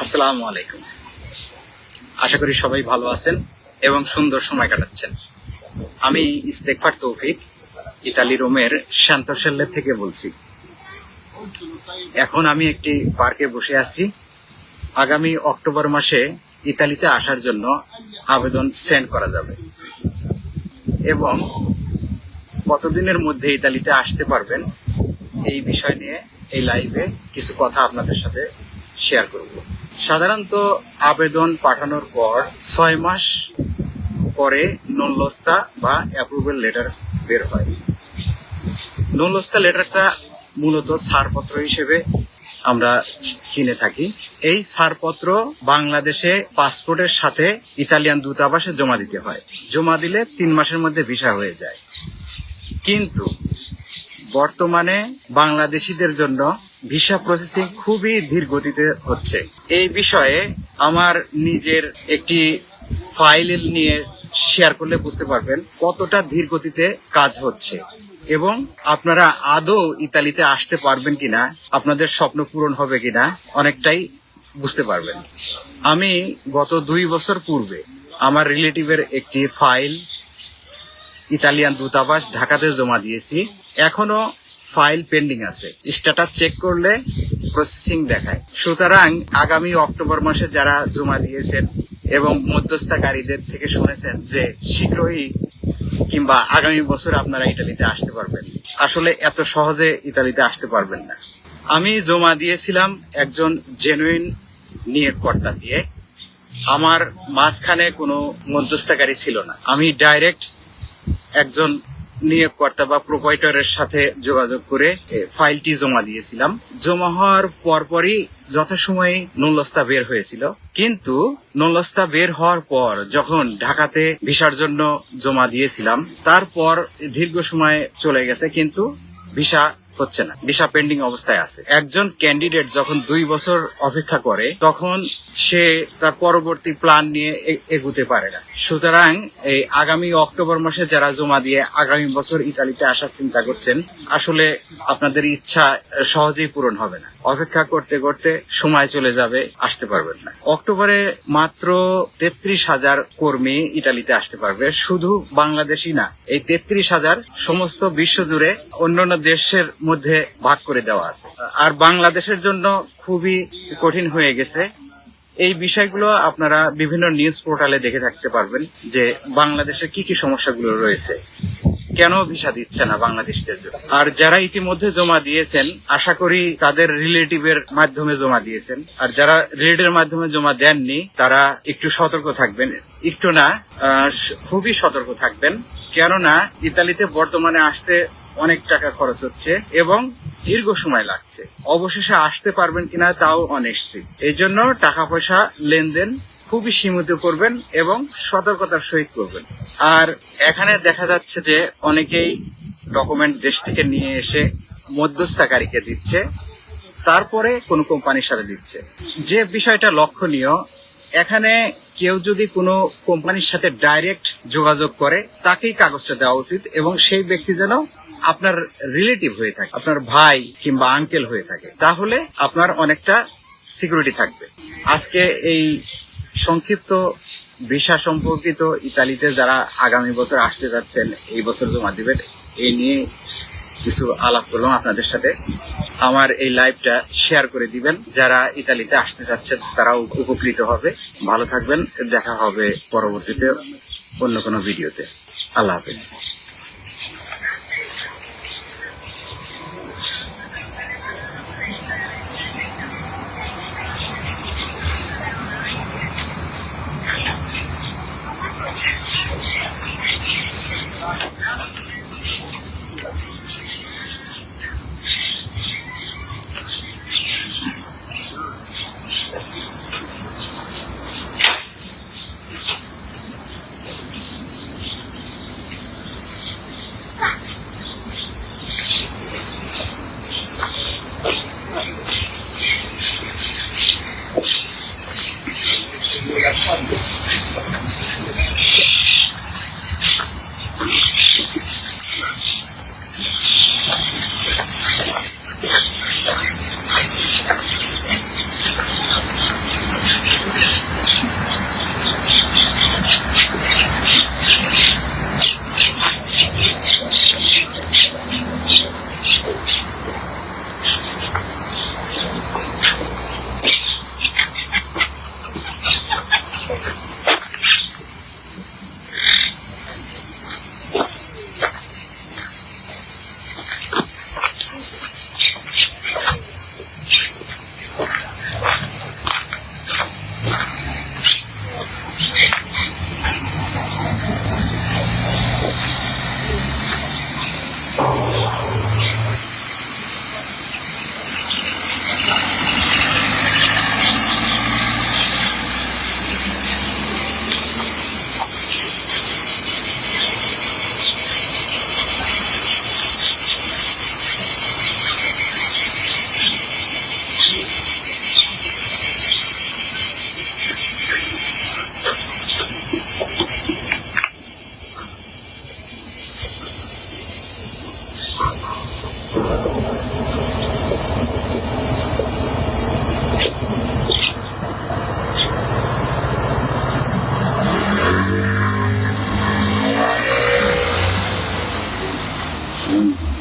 আসসালামু আলাইকুম। আশা করি সবাই ভালো আছেন এবং সুন্দর সময় কাটাচ্ছেন। আমি ইস্তেকফার তৌফিক ইতালি রোমের শান্তশাল্লে থেকে বলছি। এখন আমি একটি পার্কে বসে আছি। আগামী অক্টোবর মাসে ইতালিতে আসার জন্য আবেদন সেন্ড করা যাবে। এবং কতদিনের মধ্যে ইতালিতে আসতে পারবেন এই বিষয় নিয়ে এই লাইভে কিছু কথা আপনাদের সাথে শেয়ার করব। সাধারণত আবেদন পাঠানোর পর ছয় মাস পরে নলস্তা বা অ্যাপ্রুভেল লেটার বের হয়। নলস্তা লেটারটা মূলত ছাড়পত্র হিসেবে আমরা চিনে থাকি। এই ছাড়পত্র বাংলাদেশে পাসপোর্টের সাথে ইতালিয়ান দূতাবাসে জমা দিতে হয়। জমা দিলে তিন মাসের মধ্যে ভিসা হয়ে যায়। কিন্তু বর্তমানে বাংলাদেশিদের জন্য ভিসা প্রসেসিং খুবই ধীর গতিতে হচ্ছে। এই বিষয়ে আমার নিজের একটি ফাইল নিয়ে শেয়ার করলে বুঝতে পারবেন কতটা ধীর গতিতে কাজ হচ্ছে। এবং আপনারা আদৌ ইতালিতে আসতে পারবেন কিনা, আপনাদের স্বপ্ন পূরণ হবে কিনা, অনেকটাই বুঝতে পারবেন। আমি গত দুই বছর পূর্বে আমার রিলেটিভের একটি ফাইল ইতালিয়ান দূতাবাস ঢাকাতে জমা দিয়েছি। এখনও ফাইল পেন্ডিং আছে। স্ট্যাটাস চেক করলে প্রসেসিং দেখায়। সুতরাং আগামী অক্টোবর মাসে যারা জমা দিয়েছেন এবং মধ্যস্থকারীদের থেকে শুনেছেন যে শীঘ্রই কিংবা আগামী বছর আপনারা ইতালিতে আসতে পারবেন। আসলে এত সহজে ইতালিতে আসতে পারবেন না। আমি জমা দিয়েছিলাম একজন জেনুইন নিয়োগকর্তা দিয়ে। আমার মাঝখানে কোনো মধ্যস্থকারী ছিল না। আমি ডাইরেক্ট একজন নিয়োগকর্তা বা প্রোপাইটরের সাথে যোগাযোগ করে ফাইলটি জমা দিয়েছিলাম। জমা হওয়ার পরপরই যথাসময়ে নলস্তা বের হয়েছিল। কিন্তু নলস্তা বের হওয়ার পর যখন ঢাকাতে ভিসার জন্য জমা দিয়েছিলাম, তারপর দীর্ঘ সময় চলে গেছে। কিন্তু ভিসা হচ্ছে না। ভিসা পেন্ডিং অবস্থায় আছে। একজন ক্যান্ডিডেট যখন দুই বছর অপেক্ষা করে, তখন সে তার পরবর্তী প্ল্যান নিয়ে এগুতে পারে না। সুতরাং এই আগামী অক্টোবর মাসে যারা জমা দিয়ে আগামী বছর ইতালিতে আসার চিন্তা করছেন, আসলে আপনাদের ইচ্ছা সহজেই পূরণ হবে না। অপেক্ষা করতে করতে সময় চলে যাবে, আসতে পারবেন না। অক্টোবরে মাত্র তেত্রিশ হাজার কর্মী ইটালিতে আসতে পারবে। শুধু বাংলাদেশি না, এই তেত্রিশ হাজার সমস্ত বিশ্ব জুড়ে অন্যান্য দেশের মধ্যে ভাগ করে দেওয়া আছে। আর বাংলাদেশের জন্য খুবই কঠিন হয়ে গেছে। এই বিষয়গুলো আপনারা বিভিন্ন নিউজ পোর্টালে দেখে থাকতে পারবেন যে বাংলাদেশে কি কি সমস্যাগুলো রয়েছে। কেন ভিসা দিচ্ছে না বাংলাদেশদের আর যারা ইতিমধ্যে জমা দিয়েছেন, আশা করি তাদের রিলেটিভের মাধ্যমে জমা দিয়েছেন। আর যারা রিলেটিভের মাধ্যমে জমা দেননি, তারা একটু সতর্ক থাকবেন। একটু না খুবই সতর্ক থাকবেন। কেননা ইতালিতে বর্তমানে আসতে অনেক টাকা খরচ হচ্ছে এবং দীর্ঘ সময় লাগছে। অবশেষে আসতে পারবেন কিনা তাও অনিশ্চিত। এই জন্য টাকা পয়সা লেনদেন খুবই সীমিত করবেন এবং সতর্কতার সহিত করবেন। আর এখানে দেখা যাচ্ছে যে অনেকেই ডকুমেন্ট দেশ থেকে নিয়ে এসে মধ্যস্থকারীকে দিচ্ছে, তারপরে কোন কোম্পানির সাথে দিচ্ছে। যে বিষয়টা লক্ষণীয় এখানে কেউ যদি কোনো কোম্পানির সাথে ডাইরেক্ট যোগাযোগ করে, তাকেই কাগজটা দেওয়া উচিত এবং সেই ব্যক্তি যেন আপনার রিলেটিভ হয়ে থাকে, আপনার ভাই কিংবা আঙ্কেল হয়ে থাকে। তাহলে আপনার অনেকটা সিকিউরিটি থাকবে। আজকে এই সংক্ষিপ্ত ভিসা সম্পর্কিত ইতালিতে যারা আগামী বছর আসতে যাচ্ছেন, এই বছর জমা দিবেন, এই নিয়ে কিছু আলাপ করলাম আপনাদের সাথে। আমার এই লাইভটা শেয়ার করে দিবেন। যারা ইতালিতে আসতে চাচ্ছেন, তারাও উপকৃত হবে। ভালো থাকবেন। দেখা হবে পরবর্তীতে অন্য কোনো ভিডিওতে। আল্লাহ হাফেজ। Thank mm -hmm. you.